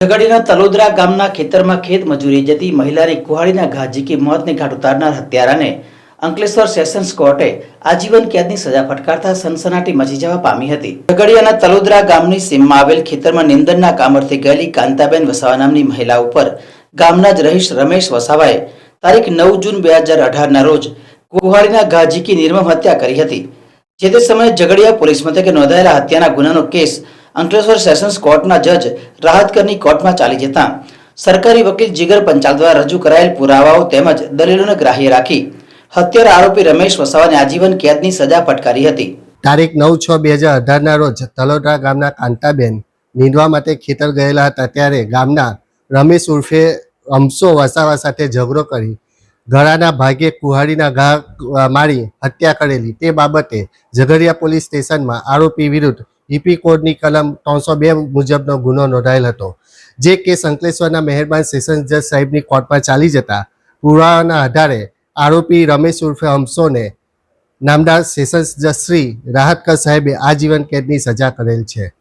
ઝઘડીના તલોદરા ગામના ખેતરમાં ખેત મજૂરી જતી મહિલાની કુહાડીના ઘા ઝીકી મોતને ઘાટ ઉતારનાર હત્યારાને અંકલેશ્વર સેશન્સ કોર્ટે આજીવન કેદની સજા ફટકારતા સનસનાટી મચી જવા પામી હતી. ઝઘડિયાના તલોદરા ગામની સીમમાં આવેલ ખેતરમાં નિંદનના કામ અર્થે ગયેલી કાંતાબેન વસાવા નામની મહિલા ઉપર ગામના જ રહીશ રમેશ વસાવાએ તારીખ નવ જૂન બે હજાર અઢારના રોજ કુહાડીના ઘા ઝીકી નિર્મમ હત્યા કરી હતી. જે તે સમયે ઝઘડિયા પોલીસ મથકે નોંધાયેલા હત્યાના ગુનાનો કેસ અંકલેશ્વર સેશન્સ કોર્ટના જજ રાહતકરની કોર્ટમાં ચાલી જતા. સરકારી વકીલ જીગર પંચાલ દ્વારા રજૂ કરાયેલ પુરાવાઓ તેમજ દલીલોને ગ્રાહ્ય રાખી. હત્યારા આરોપી રમેશ વસાવાને આજીવન કેદની સજા ફટકારી હતી. તારીખ નવ છ બે હજાર અઢારના રોજ તલોદરા ગામના કાંતાબેન નીંદવા માટે ખેતર ગયેલા હતા ત્યારે ગામના રમેશ ઉર્ફે અમસો વસાવા સાથે ઝઘડો કરી ગળાના ભાગે કુહાડીના ઘા મારી હત્યા કરેલી. તે બાબતે ઝઘડિયા પોલીસ સ્ટેશનમાં આરોપી વિરુદ્ધ ઈપી કોડની કલમ ત્રણસો બે મુજબનો ગુનો નોંધાયેલ હતો. જે કેસ અંકલેશ્વરના મહેરબાન સેશન્સ જજ સાહેબની કોર્ટમાં ચાલી જતા પુરાવાના આધારે આરોપી રમેશ ઉર્ફે હમસોને નામદાર સેશન્સ જજ શ્રી રાહતકર સાહેબે આજીવન કેદની સજા કરેલ છે.